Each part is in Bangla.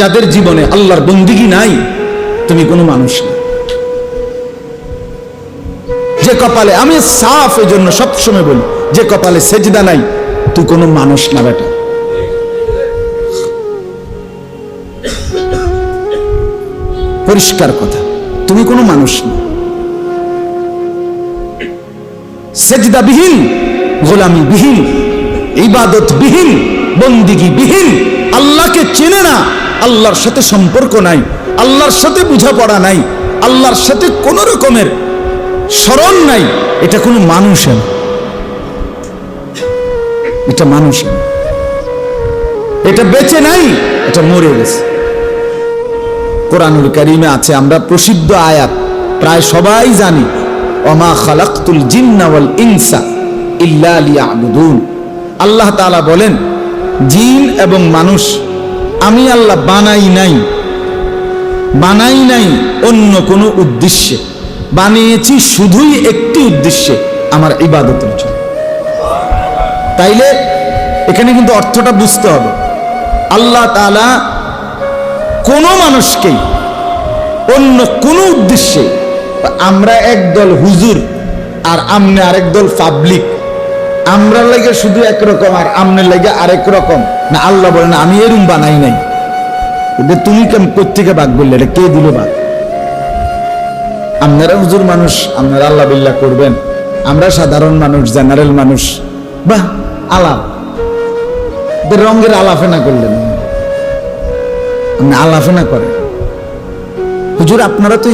যাদের জীবনে আল্লাহর বন্দিগি নাই, তুমি কোনো মানুষ না। যে কপালে আমি সাফ এই জন্য সবসময় বলি, যে কপালে সেজদা নাই, তুই কোনো মানুষ না বেটা। পরিষ্কার কথা, তুমি কোনো মানুষ না। সেজদা বিহীন গোলামি বিহীন ইবাদত বিহীন বন্দিগি বিহীন আল্লাহকে চেনে না আল্লাহর সাথে সম্পর্ক নাই, আল্লাহর সাথে বোঝাপড়া নাই, আল্লাহর সাথে কোন রকমের স্মরণ নাই, এটা কোনো মানুষ এটা মানুষ এটা বেঁচে নাই, এটা মরে গেছে। কোরআনুল কারিমে আছে, আমরা প্রসিদ্ধ আয়াত, প্রায় সবাই জানি অমা খালাক্তুল জিন্না ওয়াল ইনসা ইল্লা লিয়াবুদুন। আল্লাহ তাআলা বলেন, জিন এবং মানুষ আমি আল্লাহ বানাই নাই। বানাই নাই অন্য কোনো উদ্দেশ্যে। বানিয়েছি শুধুই একটি উদ্দেশ্যে, আমার ইবাদতের জন্য। তাইলে এখানে কিন্তু অর্থটা বুঝতে হবে। আল্লাহ তাআলা কোনো মানুষকেই অন্য কোনো উদ্দেশ্যে, আমরা একদল হুজুর আর আমনে আরেক দল পাবলিক আমরা লাগে শুধু একরকম আর আমনের লাগে আরেক রকম। না আল্লাহ বলেন আমি এরম বানাই নাই। তুমি কেম কোথেকে বাদ বললে? এটা কে দিল বাঘ আপনারা হুজুর মানুষ, আপনারা আল্লাহ বিল্লাহ করবেন। আমরা সাধারণ মানুষ, জেনারেল মানুষ। বাহ, আলাপ। রঙের আলাফেনা করলেন। আপনি আলাফেনা করেন। হুজুর, আপনারা তো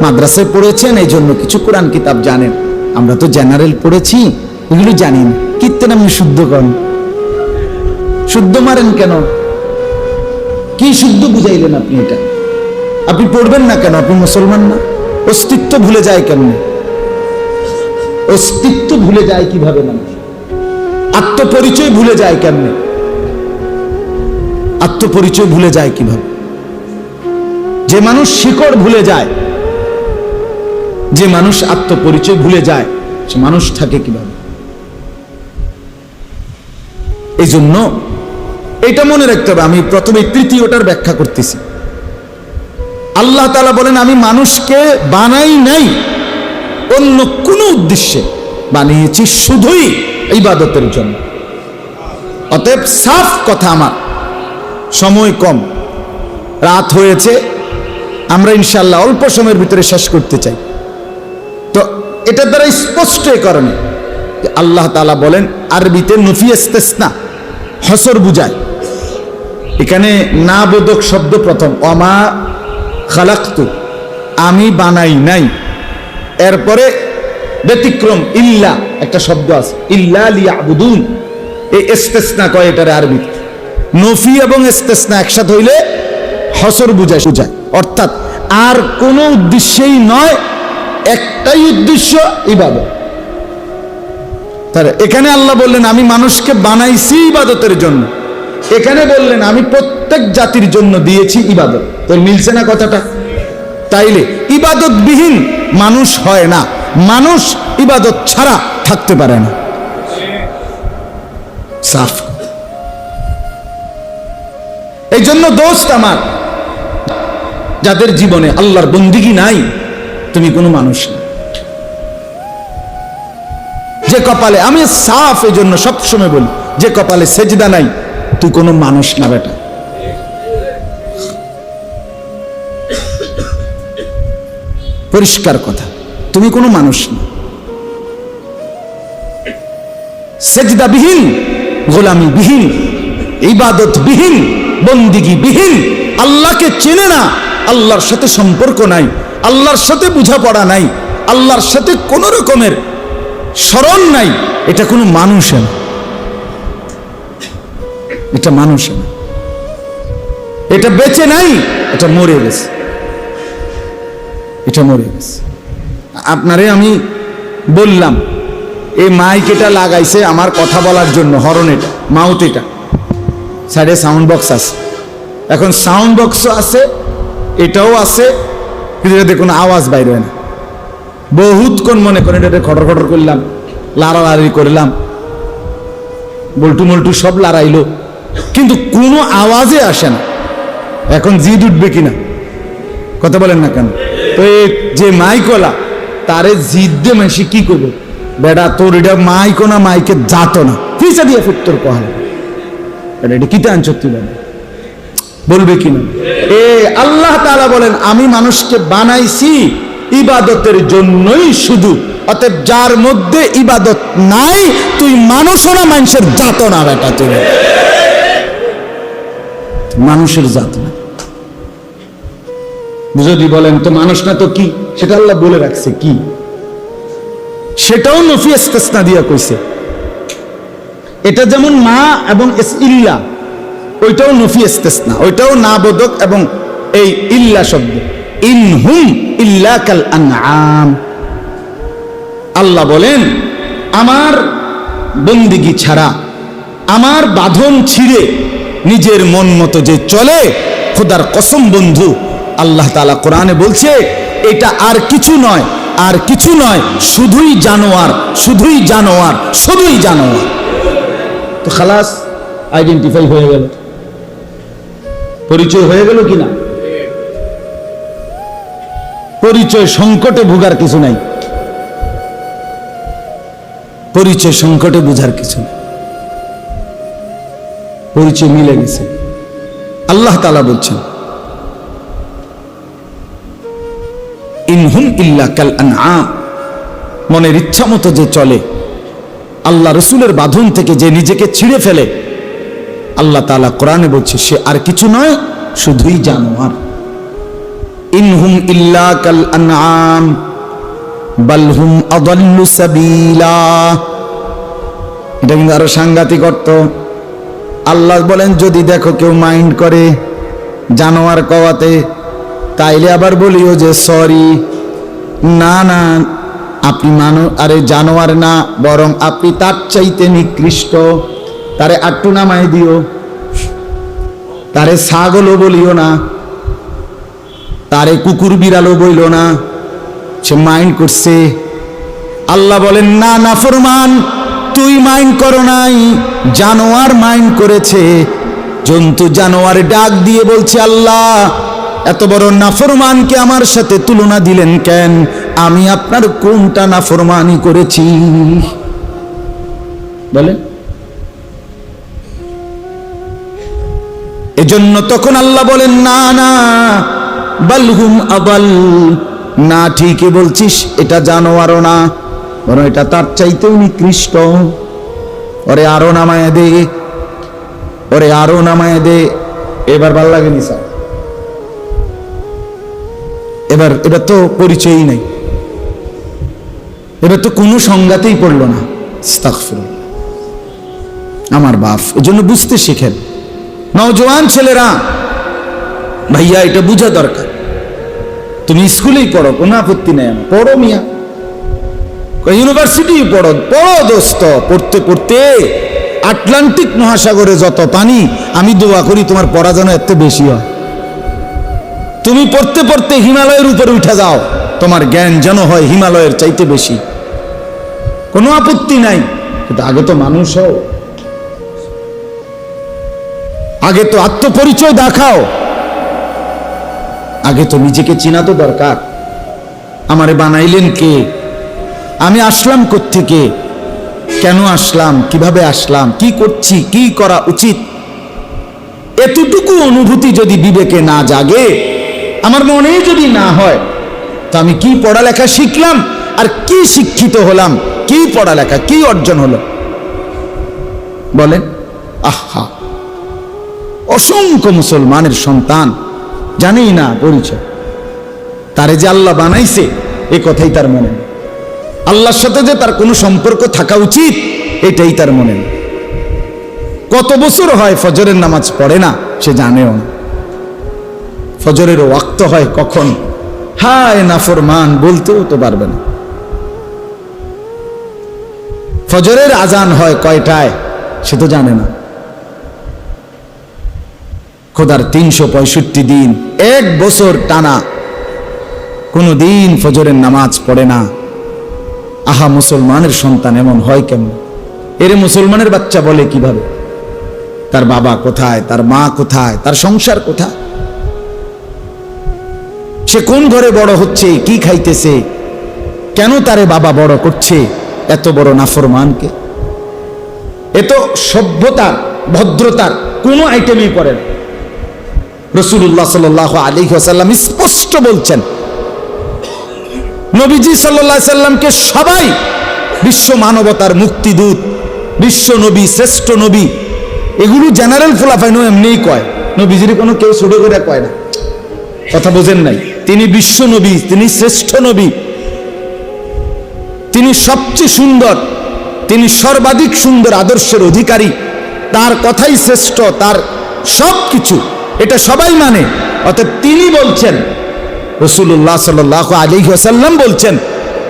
মাদ্রাসায় পড়েছেন এই জন্য কিছু কোরআন কিতাব জানেন। আমরা তো জেনারেল পড়েছি, এগুলো জানি না। কীর্তন আপনি শুদ্ধ করেন শুদ্ধ মারেন কেন? কি শুদ্ধ বুঝাইলেন আপনি এটা? আপনি পড়বেন না কেন? আপনি মুসলমান না? অস্তিত্ব ভুলে যায় কেমনে? অস্তিত্ব ভুলে যায় কীভাবে মানুষ? আত্মপরিচয় ভুলে যায় কেমনে? আত্মপরিচয় ভুলে যায় কীভাবে? যে মানুষ শিকড় ভুলে যায়, যে মানুষ আত্মপরিচয় ভুলে যায়, সে মানুষ থাকে কীভাবে? এই জন্য এটা মনে রাখতে হবে, আমি প্রথমে তৃতীয়টার ব্যাখ্যা করতেছি। আল্লাহ তালা বলেন, আমি মানুষকে বানাই নাই, অন্য কোনো উদ্দেশ্যে বানিয়েছি শুধুই ইবাদতের জন্য। অতএব সাফ কথা আমার, সময় কম, রাত হয়েছে, আমরা ইনশাল্লাহ অল্প সময়ের ভিতরে শেষ করতে চাই। তো এটা দ্বারা স্পষ্ট এ কারণে আল্লাহ তালা বলেন, আরবিতে নফিয়েস্তেসনা, হসর বুঝায়। এখানে না বোধক শব্দ প্রথম, অমা খালাক্তু, আমি বানাই নাই। এরপরে ব্যতিক্রম, ইল্লা, একটা শব্দ আছে, ইল্লা লিয়াবুদুন। এই ইস্তেসনা কয় এটারে আরবিতে? নফি এবং ইস্তেসনা একসাথে হইলে হসর বুঝায় বুঝায়। অর্থাৎ আর কোনো উদ্দেশ্যেই নয়, একটাই উদ্দেশ্য ইবাদত। তাহলে এখানে আল্লাহ বললেন, আমি মানুষকে বানাইছি ইবাদতের জন্য। এখানে বললেন, আমি প্রত্যেক জাতির জন্য দিয়েছি ইবাদত। তো মিলছে না কথাটা? তাইলে ইবাদতবিহীন মানুষ হয় না। মানুষ ইবাদত ছাড়া থাকতে পারে না। সাফ। এই জন্য দোস্ত আমার, যাদের জীবনে আল্লাহর বন্দিগি নাই, তুমি কোনো মানুষ না। যে কপালে, আমি সাফ এই জন্য সবসময় বলি, যে কপালে সেজদা নাই তুই কোনো মানুষ না বেটা। পরিষ্কার কথা, তুমি কোনো মানুষ না। সেজদা বিহীন গোলামি বিহীন ইবাদত বিহীন বন্দিগি বিহীন আল্লাহকে চেনে না, আল্লাহর সাথে সম্পর্ক নাই, আল্লাহর সাথে বোঝাপড়া নাই, আল্লাহর সাথে কোন রকমের স্মরণ নাই, এটা কোনো মানুষ না। এটা মানুষ না। এটা বেঁচে নাই, এটা মরে গেছে। এটা মরে গেছে। আপনারে আমি বললাম, এই মাইক এটা লাগাইছে আমার কথা বলার জন্য হরন এটা মাউথ এটা। সাইডে সাউন্ড বক্স আছে। এখন সাউন্ড বক্সও আছে, এটাও আছে, কিন্তু এটাতে কোনো আওয়াজ বাইরে হয় না। বহুতক্ষণ মনে করেন এটা খটর খটর করলাম, লাড়ালাড়ি করলাম। বল্টু মল্টু সব লড়াইলো। কিন্তু কোনো আওয়াজে আসে না। এখন জিদ উঠবে কিনা? কথা বলেন না কেন? তো এই যে মাইকলা, তারে জিদ দিয়ে মাসি কি করবে? বেড়া তোর এটা মাইকো না, মাইকে যাত না। ফিসা দিয়ে ফির কহাল। এটা কিতে আনছ তুই বলে বলবে কিনা? এ আল্লাহ তালা বলেন, আমি মানুষকে বানাইছি ইবাদতের জন্যই শুধু। অতএব যার মধ্যে ইবাদত নাই, তুই মানুষও না, মানুষের জাত না, বেটা, তুই। মানুষের জাত না। যদি বলেন তো মানুষ না তো কি? সেটা আল্লাহ বলে রাখছে কি? সেটাও নফি ইস্তেসনা দিয়া কইছে। এটা যেমন মা এবং ইল্লা, ওইটাও নফি ইস্তেসনা, ওইটাও না বোধক এবং এই ইল্লা শব্দ। ইন হুম ইল্লা কাল আনআম। আল্লাহ বলেন, আমার বন্দিগি ছাড়া, আমার বাঁধন ছিঁড়ে নিজের মন মতো যে চলে, খোদার কসম বন্ধু, আল্লাহ তাআলা কোরআনে বলছে, এটা আর কিছু নয়, আর কিছু নয়, শুধুই জানোয়ার শুধুই জানোয়ার শুধুই জানোয়ার। তো খালাস আইডেন্টিফাই হয়ে গেল। পরিচয় হয়ে গেল কিনা? পরিচয় সংকটে ভোগার কিছু নাই। পরিচয় সংকটে বুঝার কিছু নেই। পরিচয় মিলে গেছে। আল্লাহ তালা বলছেন ইনহুম ইল্লা কাল আনআম। মনের ইচ্ছা মতো যে চলে, আল্লাহ রসুলের বাঁধন থেকে যে নিজেকে ছিঁড়ে ফেলে, আল্লাহ তাআলা কোরআনে বলছে, সে আর কিছু নয়, শুধুই জানোয়ার। ইনহুম ইল্লা কাল আনআম বালহুম আদাল্লু সাবিলা। এটা কিন্তু আরও সাংঘাতিক অর্থ। আল্লাহ বলেন, যদি দেখো কেউ মাইন্ড করে জানোয়ার কওয়াতে, তাইলে আবার বলিও যে, সরি, না না, আপনি মানো, আরে জানোয়ার না, বরং আপনি তার চাইতে নিকৃষ্ট। তারে আট্টু নামায় দিও, তারে ছাগলও বলিও না, তারে কুকুর বিড়ালও বইল না, সে মাইন্ড করছে। আল্লাহ বলেন, না নাফরমান তুই মাইন্ড করো নাই, জানোয়ার মাইন্ড করেছে। জন্তু জানোয়ার ডাক দিয়ে বলছে, আল্লাহ, এত বড় নাফরমানকে আমার সাথে তুলনা দিলেন কেন? আমি আপনার কোনটা নাফরমানি করেছি? বলে এজন্য তখন আল্লাহ বলেন, না না, বালহুম আবাল। না, ঠিকই বলছিস, এটা জানোয়ারও না। বরং এটা তার চাইতেও নিকৃষ্ট। ওরে আরও নামায় দে। ওরে আরও নামায় দে। এবার ভালো লাগেনি, স্যার। এবার এবার তো পরিচয়ই নাই। এবার তো কোনো সংজ্ঞাতেই পড়ল না। আমার বাপ এজন্য বুঝতে শিখেন। নওজোয়ান ছেলেরা, ভাইয়া, এটা বোঝা দরকার। তুমি স্কুলেই পড়ো, কোনো আপত্তি নেই পড়ো মিয়া। ইউনিভার্সিটি পড়ো পড়ো দোস্ত। পড়তে পড়তে আটলান্টিক মহাসাগরে যত পানি, আমি দোয়া করি তোমার পড়া যেন এত বেশি হয়। তুমি পড়তে পড়তে হিমালয়ের উপরে উঠে যাও, তোমার জ্ঞান যেন হয় হিমালয়ের চাইতে বেশি। কোনো আপত্তি নাই, কিন্তু আগে তো মানুষ হও। আগে তো আত্মপরিচয় দেখাও। আগে তো নিজেকে চিনা তো দরকার। আমারে বানাইলেন কে? আমি আসলাম থেকে কেন আসলাম? কীভাবে আসলাম? কি করছি? কি করা উচিত? এতটুকু অনুভূতি যদি বিবেকে না জাগে, আমার মনে যদি না হয়, তো আমি কি পড়ালেখা শিখলাম? আর কি শিক্ষিত হলাম? কি পড়ালেখা? কি অর্জন হলো? বলেন, আহা! অসংখ্য মুসলমানের সন্তান, জানেই না পরিচয়। তারে যে আল্লাহ বানাইছে, এ কথাই তার মনে নেই। আল্লাহর সাথে যে তার কোনো সম্পর্ক থাকা উচিত, এটাই তার মনে। কত বছর হয় ফজরের নামাজ পড়ে না, সে জানেও না। ফজরের ওয়াক্ত হয় কখন? হায় নাফরমান, বলতেও তো পারবে না। ফজরের আজান হয় কয়টায়, সে তো জানে না। খোদার তিনশো পঁয়ষট্টি দিন, এক বছর টানা। কোনো দিন ফজরের নামাজ পড়ে না। আহা, মুসলমানের সন্তান এমন হয় কেমন? এরে মুসলমানের বাচ্চা বলে কীভাবে? তার বাবা কোথায়? তার মা কোথায়? তার সংসার কোথায়? সে কোন ঘরে বড় হচ্ছে? কি খাইতেছে? কেন তারে বাবা বড় করছে? এত বড় নাফরমানকে? এ তো সভ্যতার, ভদ্রতার কোনো আইটেমই পড়ে না। রসুল্লাহ সাল আলী আসাল্লাম স্পষ্ট বলছেন নবীজি সাল্লাহ সাল্লামকে সবাই বিশ্ব মানবতার মুক্তিদূত, বিশ্ব নবী, শ্রেষ্ঠ নবী, এগুলো জেনারেল ফোলাফাই নো এমনিই কয়। নবীজির কোনো কেউ ছোট করে কয় না। কথা বোঝেন নাই। তিনি বিশ্ব নবী, তিনি শ্রেষ্ঠ নবী, তিনি সবচেয়ে সুন্দর, তিনি সর্বাধিক সুন্দর আদর্শের অধিকারী, তার কথাই শ্রেষ্ঠ, তার সব কিছু এটা সবাই মানে। অর্থাৎ তিনি বলছেন রসুল্লাহ সাল আলী সাল্লাম বলছেন,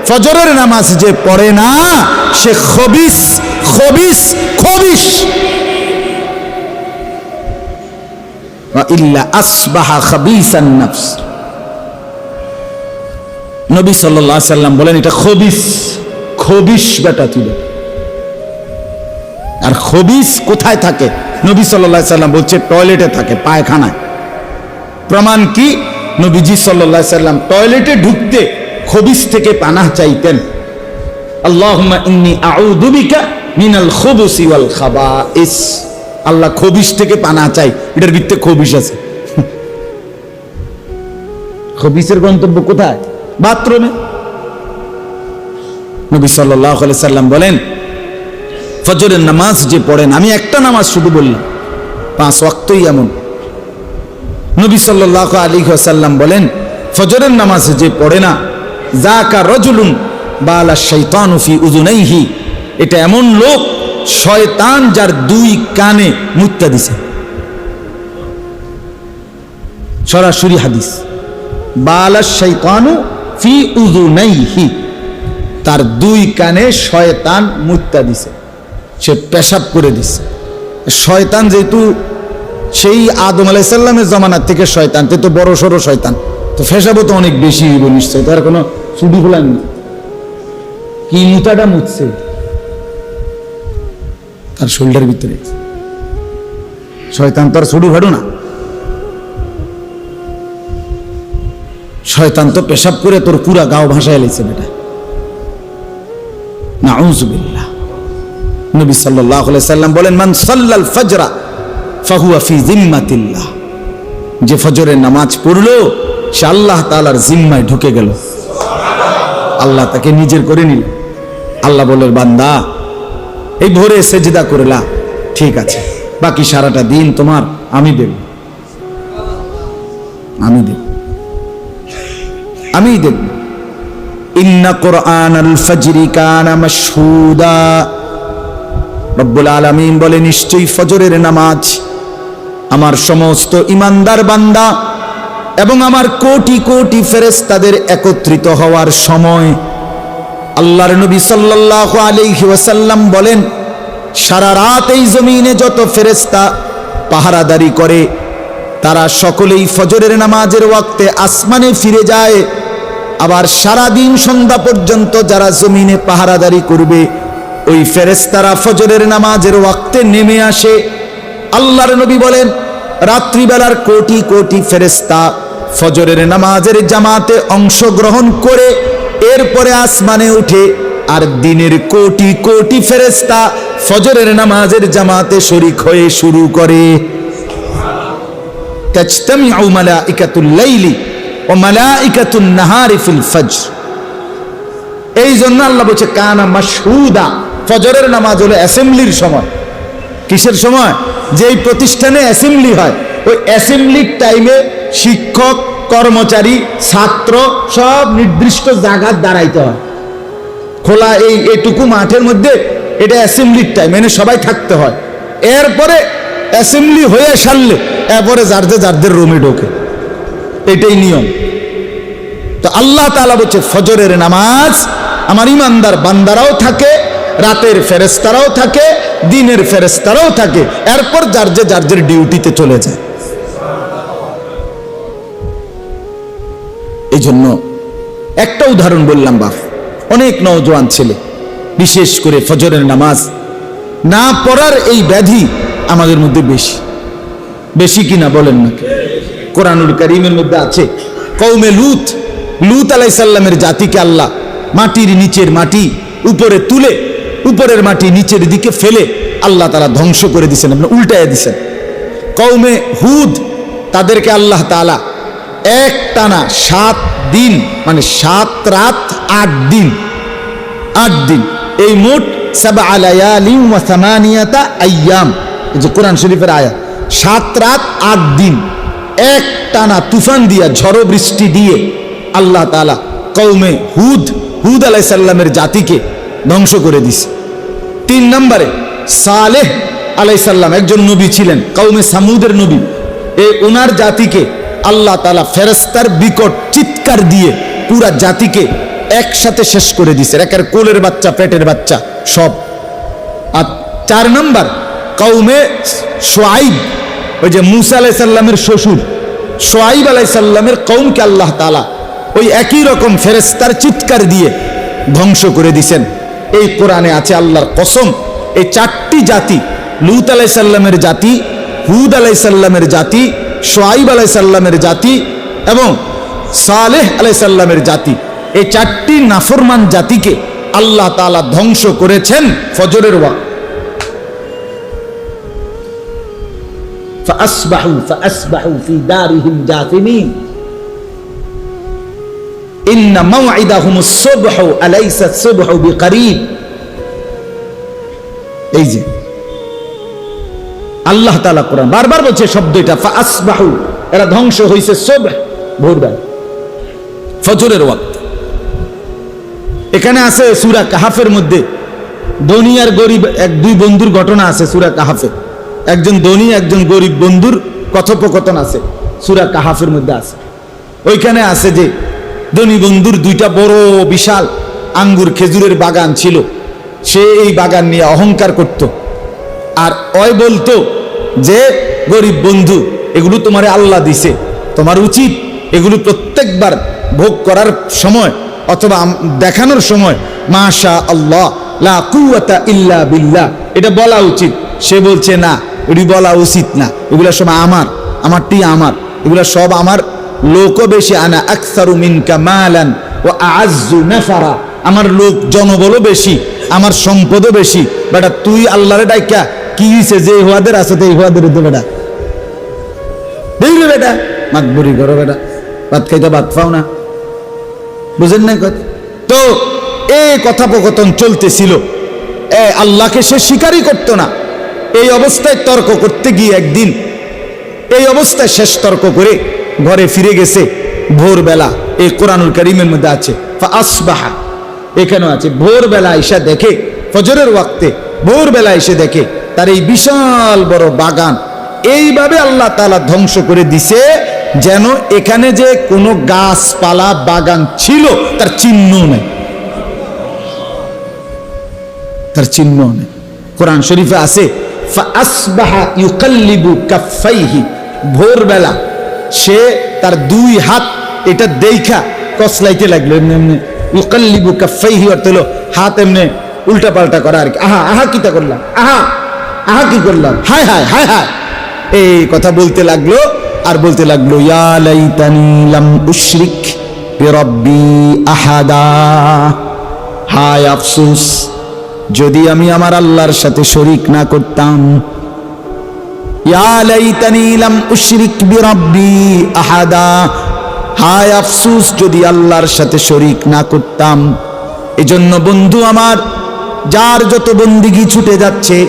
ফজরের নামাজ যে পড়ে না, সে খবিস খবিস খবিস। নবী সাল্লাম বলেন, এটা খবিস খবিস বেটা তুলে। আর খবিস কোথায় থাকে? নবী সাল্লাম বলছে, টয়লেটে থাকে, পায়খানায়। প্রমাণ কি? নবীজি আলাইহি সাল্লাম টয়লেটে ঢুকতে খবিস থেকে পানাহ চাইতেন। আল্লাহ খবিস থেকে পানা চাই, এটার ভিত্তে খবিস আছে। খবিসের গন্তব্য কোথায়? বাথরুমে। নবী সাল্লাহ সাল্লাম বলেন, ফজরের নামাজ যে পড়েন, আমি একটা নামাজ শুধু বললাম, পাঁচ ওয়াক্তই এমন। নবী সাল্লাহ আলী সাল্লাম বলেন, ফজরের নামাজ যে পড়ে না জাকা রজুলুন বালা শৈতানুফি উজুনাইহি এটা এমন লোক, শয়তান যার দুই কানে মুত্তা দিছে। সরাসরি হাদিস, বালা শৈতানু ফি উজু উজুনাইহি তার দুই কানে শয়তান মুত্তা দিছে, সে পেশাব করে দিছে। শয়তান যেহেতু সেই আদম আলাইসাল্লামের জমানার থেকে শয়তান, তে তো বড় সড়ো শয়তান। তো ফেসাবো তো অনেক বেশি হইব নিশ্চয় তার কোনো ছুটি ফুলান না কি মুতাটা মুতছে তার শোল্ডার ভিতরে। শয়তান তো আর ছুটু ফাড়ু না। শয়তান তো পেশাব করে তোর পুরা গাও ভাষায় লেছে বেটা। নাউজুবিল্লাহ। নবী আলাইহি সাল্লাম বলেন, মান সাল্লাল ফজরা ফাহুয়া জিম্মাতিল্লাহ। যে ফজরের নামাজ পড়ল, সে আল্লাহ তাআলার জিম্মায় ঢুকে গেল। আল্লাহ তাকে নিজের করে নিল। আল্লাহ বলেন বান্দা, এই ভোরে সেজদা করলা ঠিক আছে, বাকি সারাটা দিন তোমার, আমি দেব। আমি দেব। আমি দেব। ইন্না কোরআন আল ফজরি কানা মাশহুদা। রব্বুল আলামিন বলে, নিশ্চয়ই ফজরের নামাজ আমার সমস্ত ইমানদার বান্দা এবং আমার কোটি কোটি ফেরেশতাদের একত্রিত হওয়ার সময় আল্লাহর নবী সাল্লাল্লাহু আলাইহি ওয়াসাল্লাম বলেন, সারা রাত এই জমিনে যত ফেরেশতা পাহারাদারি করে, তারা সকলেই ফজরের নামাজের ওয়াক্তে আসমানে ফিরে যায়। আবার সারা দিন সন্ধ্যা পর্যন্ত যারা জমিনে পাহারাদারি করবে, ওই ফেরেশতারা ফজরের নামাজের ওয়াক্তে নেমে আসে। আল্লাহর নবী বলেন রাত্রিবেলার কোটি কোটি ফেরেশতা ফজরের নামাজের জামাতে অংশগ্রহণ করে এরপরে আসমানে উঠে আর দিনের কোটি কোটি ফেরেশতা ফজরের নামাজের জামাতে শরিক হয়ে শুরু করে। এই জন্য আল্লাহ বলছে, কানা মাশহুদা। ফজরের নামাজ হলো অ্যাসেম্বলির সময়। কিসের সময়? যেই প্রতিষ্ঠানে অ্যাসেম্বলি হয়। ওই অ্যাসেম্বলির টাইমে শিক্ষক, কর্মচারী, ছাত্র সব নির্দিষ্ট জায়গার দাঁড়াইতে হয়। খোলা এই এটুকু মাঠের মধ্যে এটা অ্যাসেম্বলির টাইম এনে সবাই থাকতে হয়। এরপরে অ্যাসেম্বলি হয়ে সারলে, এরপরে যারদের যারদের রুমে ঢোকে। এটাই নিয়ম। তো আল্লাহ তালা বলছে, ফজরের নামাজ আমার ইমানদার বান্দারাও থাকে, রাতের ফেরেস্তারাও থাকে দিনের ফেরেস্তারাও থাকে, এরপর যার যে, যার যার ডিউটিতে চলে যায়। এই জন্য একটা উদাহরণ বললাম, বাপ, অনেক নওজোয়ান ছেলে, বিশেষ করে ফজরের নামাজ না পড়ার এই ব্যাধি আমাদের মধ্যে বেশি। বেশি কিনা বলেন না কোরআনুল করিমের মধ্যে আছে কৌমে লুত লুত আলাইসাল্লামের জাতিকে আল্লাহ মাটির নিচের মাটি উপরে তুলে উপরের মাটি নিচের দিকে ফেলে আল্লাহ তালা ধ্বংস করে দিছেন, আপনি উল্টাইয়া দিছেন। কৌমে হুদ, তাদেরকে আল্লাহ তালা এক টানা সাত দিন মানে সাত রাত, আট দিন আট দিন, এই মোট কোরআন শরীফের আয়াত, সাত রাত, আট দিন তুফান দিয়া, ঝড় বৃষ্টি দিয়ে আল্লাহ কৌমে হুদ হুদ আলাইসাল্লামের জাতিকে ধ্বংস করে দিছে। তিন নম্বরে, সালেহ আলাইসাল্লাম একজন নবী ছিলেন কৌমে সামুদের নবী। এই ওনার জাতিকে আল্লাহ তালা ফেরেস্তার বিকট চিৎকার দিয়ে পুরা জাতিকে একসাথে শেষ করে দিছে। একের কোলের বাচ্চা, পেটের বাচ্চা, সব। আর চার নম্বর কৌমে সোয়াইব, ওই যে মুসা আলাইসাল্লামের শ্বশুর, সোয়াইব আলাইসাল্লামের কৌমকে আল্লাহ তালা ওই একই রকম ফেরেস্তার চিৎকার দিয়ে ধ্বংস করে দিছেন। এই কোরআনে আছে আল্লাহর কসম এই চারটি জাতি লুত আলাইসাল্লামের জাতি হুদ আলাইসাল্লামের জাতি সোয়াইব আলাইসাল্লামের জাতি এবং সালেহ আলাইসাল্লামের জাতি এই চারটি নাফরমান জাতিকে আল্লাহ তাআলা ধ্বংস করেছেন ফজরের ওয়াক্ত فأصبحوا فأصبحوا في دارهم جاثمين এখানে আছে সুরা কাহাফের মধ্যে ধনী আর গরিব, এক দুই বন্ধুর ঘটনা আছে সুরা কাহাফে একজন ধনী, একজন গরিব বন্ধুর কথোপকথন আছে, সুরা কাহাফের মধ্যে আছে। ওইখানে আছে যে ধনী বন্ধুর দুইটা বড় বিশাল আঙ্গুর খেজুরের বাগান ছিল। সে এই বাগান নিয়ে অহংকার করত। আর অয় বলতো যে, গরিব বন্ধু, এগুলো তোমারে আল্লাহ দিছে। তোমার উচিত এগুলো প্রত্যেকবার ভোগ করার সময় অথবা দেখানোর সময়। মাশা আল্লাহ লা কুওয়াতা ইল্লা বিল্লাহ। এটা বলা উচিত। সে বলছে, না এটি বলা উচিত না। এগুলা সব আমার, আমারটি আমার। এগুলো সব আমার লোকও বেশি, আনা আকসারু মিনকা মালান ও আজ্জু নাফারা। আমার লোক জনবলও বেশি, আমার সম্পদও বেশি। বেটা, তুই আল্লাহরে ডাইকা, কি হইছে? যে হুয়াদের আছে, তো এই হুয়াদের তো বেটা বেটা মাতবুরি করো বেটা। ভাত খাইতে ভাত পাও না। বুঝেন না কথা? তো এই কথোপকথন চলতেছিল। এ আল্লাহকে সে স্বীকারই করতো না। এই অবস্থায় তর্ক করতে গিয়ে একদিন, এই অবস্থায় শেষ তর্ক করে ঘরে ফিরে গেছে, ভোরবেলা এই কোরআনুল করিমের মধ্যে আছে আসবাহা এখানেও আছে, ভোরবেলা এসে দেখে, ফজরের ওয়াক্তে ভোরবেলা এসে দেখে, তার এই বিশাল বড় বাগান। এইভাবে আল্লাহ তালা ধ্বংস করে দিছে, যেন এখানে যে কোনো গাছপালা, বাগান ছিল, তার চিহ্ন নেই। তার চিহ্ন নেই। কোরআন শরীফে আছে ভোরবেলা সে তার দুই হাত এটা দেইখা কসলাইতে লাগল, এমনি এমনি ইউকাল্লিবু কাফাইহি অর্থ হলো হাত এমনি উল্টা পাল্টা করা আর কি। আহা আহা কিটা করলাম? আহা আহা কি করলাম? হায় হায় হায় হায়। এই কথা বলতে লাগল আর বলতে লাগল, ইয়া লাইতানি লাম উশরিক বিরব্বি আহাদা। হায় আফসোস, যদি আমি আমার আল্লাহর সাথে শরিক না করতাম হায় আফসোস, যদি আল্লাহর সাথে শরিক না করতাম। এজন্য বন্ধু আমার, যার যত বন্দিগি ছুটে যাচ্ছে,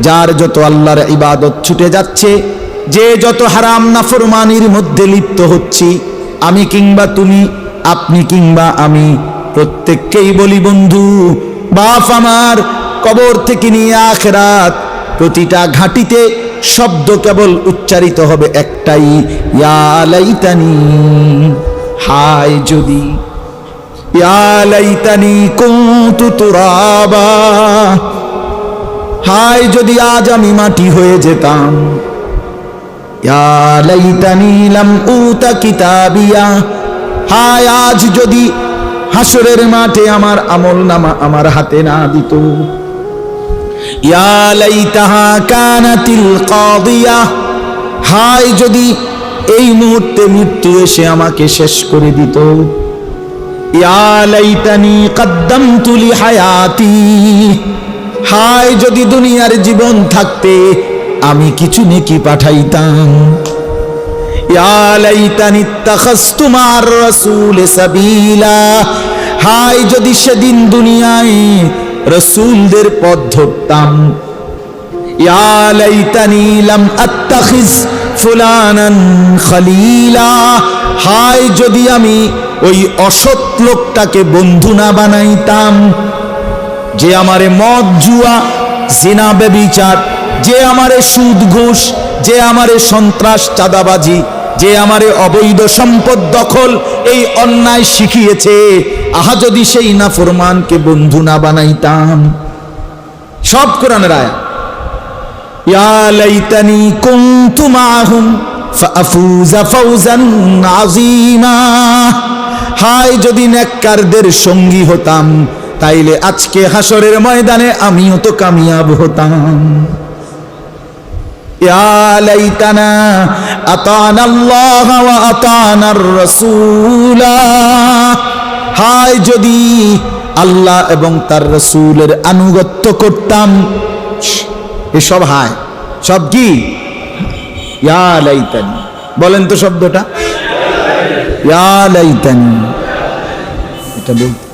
যার যত আল্লাহর ইবাদত ছুটে যাচ্ছে, যে যত হারাম নাফরমানির মধ্যে লিপ্ত হচ্ছি, আমি কিংবা তুমি, আপনি কিংবা আমি, প্রত্যেককেই বলি বন্ধু, বাপ আমার, কবর থেকে নিয়ে আখরাত, প্রতিটা ঘাটিতে শব্দ কেবল উচ্চারিত হবে একটাই। ইয়ালাইতানি হায় যদি। ইয়া লাইতানি কুনতু তুরাবা, হায় যদি আজ আমি মাটি হয়ে যেতাম। ইয়ালাইতানি লাম উতা কিতাবিয়া, হায় আজ যদি হাসরের মাঠে আমার আমল নামা আমার হাতে না দিত। ইয়া লাইতাহা কানাতিল কাদিয়া, হায় যদি এই মুহূর্তে মৃত্যু এসে আমাকে শেষ করে দিত। হায়াতি হায় যদি দুনিয়ার জীবন থাকতে আমি কিছু নেকি পাঠাইতাম। ইয়া লাইতানি সাবিলা, হায় যদি সেদিন দুনিয়ায় রসুলদের পথ ধরতাম। হায়, যদি আমি ওই অসৎ লোকটাকে বন্ধু না বানাইতাম, যে আমারে মদ জুয়া, জিনা বেবিচার যে আমারে সুদ ঘুষ, যে আমারে সন্ত্রাস চাঁদাবাজি, যে আমারে অবৈধ সম্পদ দখল, এই অন্যায় শিখিয়েছে। আহা, যদি সেই না নাফরমানকে বন্ধু না বানাইতাম। সব কোরআনের আয়া ইয়া লাইতানি কুনতু মাহুম ফাফুজা আযীমা। হায়, যদি নেককারদের সঙ্গী হতাম, তাইলে আজকে হাসরের ময়দানে আমিও তো কামিয়াব হতাম। ওয়া আতানার রাসূলা। হায়, যদি আল্লাহ এবং তার রসুলের আনুগত্য করতাম। এসব হায়, সব কি? ইয়ালাইতানি বলেন তো শব্দটা। ইয়ালাইতানি এটা বলতে